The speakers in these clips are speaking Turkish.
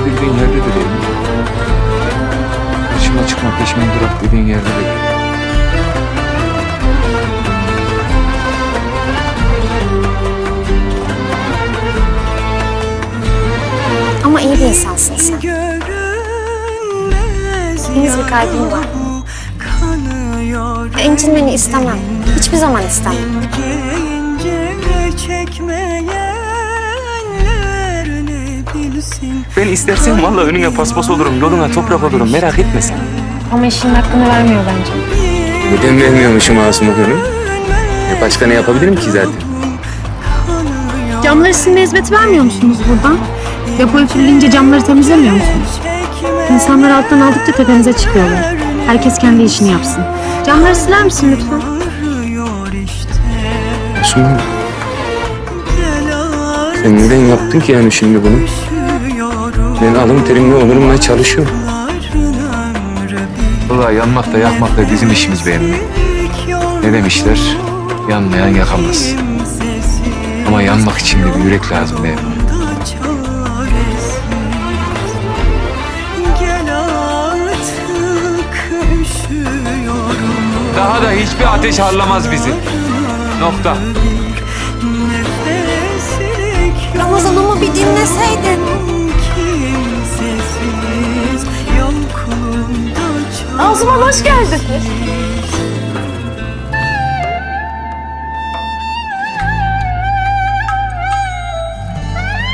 dediğin yerde de değilim. Karşıma çıkma peşinden durak dediğin yerde de değilim. Ama iyi bir insansın sen. Temiz bir kalbin var. İncinmeni istemem. Hiçbir zaman istemem. Ben istersen vallahi önüne paspas olurum, yoluna toprak olurum. Merak etme sen. Ama işinin hakkını vermiyor bence. Neden vermiyormuşum Asım Hanım? Ya başka ne yapabilirim ki zaten? Camları silme hizmeti vermiyor musunuz buradan? Depo üfürülünce camları temizlemiyor musunuz? İnsanlar alttan aldıkça tepenize çıkıyorlar. Herkes kendi işini yapsın. Camları siler misin lütfen? Asım Hanım, sen neden yaptın ki yani şimdi bunu? Ben alın terimle onurumla çalışıyorum. Vallahi yanmak da yakmak da bizim işimiz benim. Ne demişler? Yanmayan yakamaz. Ama yanmak için de bir yürek lazım benim. Daha da hiçbir ateş harlamaz bizi. Nokta. Ramazan ama bir dinleseydin. Ağzıma hoş geldin.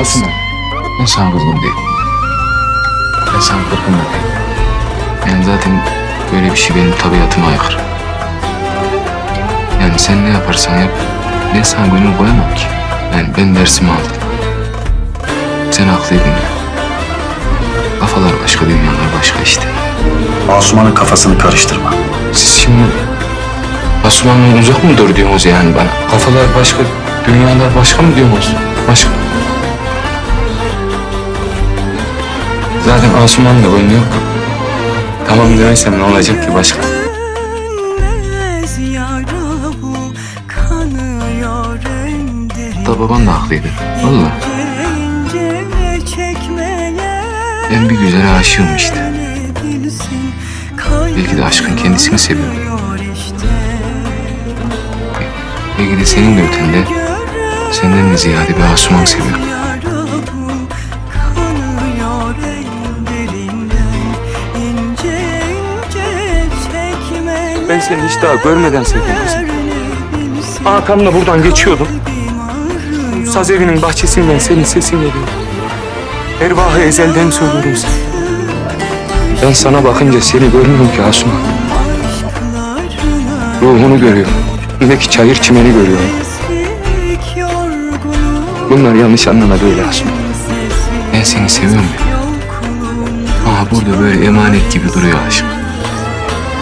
Aslında ben sana kızgın değilim. Ben sana kırgın da değilim. Yani zaten böyle bir şey benim tabiatıma aykırı. Yani sen ne yaparsan yap, ben sana gönül koyamam ki. Yani ben dersimi aldım. Sen haklıydın ya. Kafalar başka, dünyalar başka işte. Asuman'ın kafasını karıştırma. Siz şimdi Asuman'dan uzak mı dur diyorsunuz yani bana? Kafalar başka, dünyalar başka mı diyorsunuz? Başka. Zaten Asuman da oynuyor. Tamam demesem ne olacak ki başka? Da baban da haklıydı. Valla. Ben bir güzele aşığım işte. Belki de aşkın kendisini seviyorum. Belki de senin de ötende senden de ziyade bir Asuman seviyorum. Ben seni hiç daha görmeden sevdim kızım. Arkamda buradan geçiyordum. Saz evinin bahçesinden senin sesin geliyor. Ervahı ezelden söylüyorum sana. Ben sana bakınca seni görmüyorum ki Asuman. Ruhunu görüyorum. Üstündeki çayır çimeni görüyorum. Bunlar yanlış anlama değil Asuman. Ben seni seviyorum ya. Ama burada böyle emanet gibi duruyor aşk.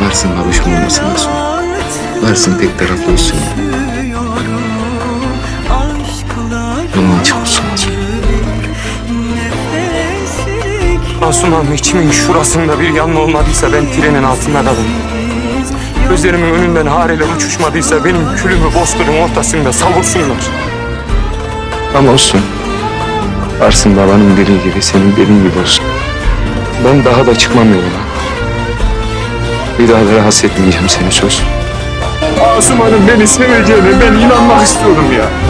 Varsın babuşum olmasın Asuman. Varsın tek taraflı olsun. Yolun Asuman içimin şurasında bir yanma olmadıysa ben trenin altında kalırım. Gözlerimin önünden hareler uçuşmadıysa benim külümü bozkırın ortasında savursunlar. Ama olsun. Varsın babanın dediği gibi senin dediğin gibi olsun. Ben daha da çıkmam yoluna. Bir daha da rahatsız etmeyeceğim seni söz. Asuman'ın beni seveceğine ben inanmak istiyorum ya.